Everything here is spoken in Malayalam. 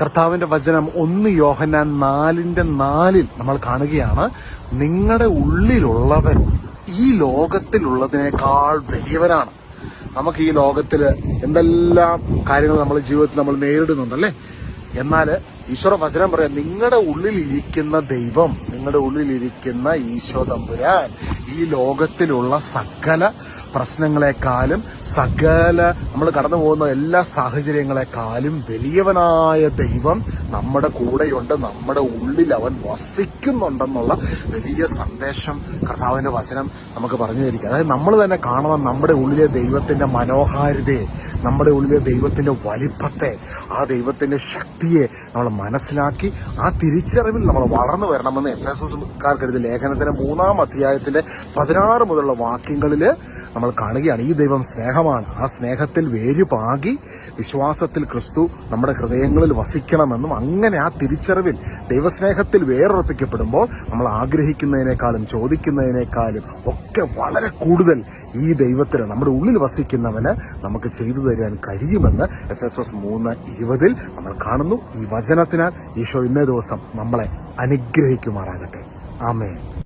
കർത്താവിന്റെ വചനം ഒന്ന് യോഹന്നാൻ നാലിന്റെ നാലിൽ നമ്മൾ കാണുകയാണ്. നിങ്ങളുടെ ഉള്ളിലുള്ളവൻ ഈ ലോകത്തിലുള്ളതിനേക്കാൾ വലിയവനാണ്. നമുക്ക് ഈ ലോകത്തിൽ എന്തെല്ലാം കാര്യങ്ങൾ നമ്മൾ ജീവിതത്തിൽ നമ്മൾ നേരിടുന്നുണ്ടല്ലേ? എന്നാൽ ഈശ്വര വചനം പറയാം നിങ്ങളുടെ ഉള്ളിലിരിക്കുന്ന ദൈവം നിങ്ങളുടെ ഉള്ളിലിരിക്കുന്ന ഈശോ തമ്പുരാൻ ഈ ലോകത്തിലുള്ള സകല പ്രശ്നങ്ങളെക്കാളും സകല നമ്മൾ കടന്നു പോകുന്ന എല്ലാ സാഹചര്യങ്ങളെക്കാളും വലിയവനായ ദൈവം നമ്മുടെ കൂടെയുണ്ട് നമ്മുടെ ഉള്ളിൽ അവൻ വസിക്കുന്നുണ്ടെന്നുള്ള വലിയ സന്ദേശം കർത്താവിന്റെ വചനം നമുക്ക് പറഞ്ഞു തരിക. അതായത് നമ്മൾ തന്നെ കാണണം നമ്മുടെ ഉള്ളിലെ ദൈവത്തിന്റെ മനോഹാരിതയെ നമ്മുടെ ഉള്ളിലെ ദൈവത്തിന്റെ വലിപ്പത്തെ ആ ദൈവത്തിന്റെ ശക്തിയെ നമ്മൾ മനസ്സിലാക്കി ആ തിരിച്ചറിവിൽ നമ്മൾ വളർന്നു വരണമെന്ന് എഫ് എസ് എസ് എഴുതിയ ലേഖനത്തിന്റെ മൂന്നാം അധ്യായത്തിന്റെ പതിനാറ് മുതലുള്ള വാക്യങ്ങളിൽ നമ്മൾ കാണുകയാണ് ഈ ദൈവം സ്നേഹമാണ്. ആ സ്നേഹത്തിൽ വേരുപാകി വിശ്വാസത്തിൽ ക്രിസ്തു നമ്മുടെ ഹൃദയങ്ങളിൽ വസിക്കണമെന്നും അങ്ങനെ ആ തിരിച്ചറിവിൽ ദൈവസ്നേഹത്തിൽ വേറുറപ്പിക്കപ്പെടുമ്പോൾ നമ്മൾ ആഗ്രഹിക്കുന്നതിനേക്കാളും ചോദിക്കുന്നതിനേക്കാളും ഒക്കെ വളരെ കൂടുതൽ ഈ ദൈവത്തിന് നമ്മുടെ ഉള്ളിൽ വസിക്കുന്നവന് നമുക്ക് ചെയ്തു തരാൻ കഴിയുമെന്ന് എഫ് എസ് എസ് മൂന്ന് ഇരുപതിൽ നമ്മൾ കാണുന്നു. ഈ വചനത്തിനാൽ ഈശോ ഇന്നേ ദിവസം നമ്മളെ അനുഗ്രഹിക്കുമാറാകട്ടെ. ആമേൻ.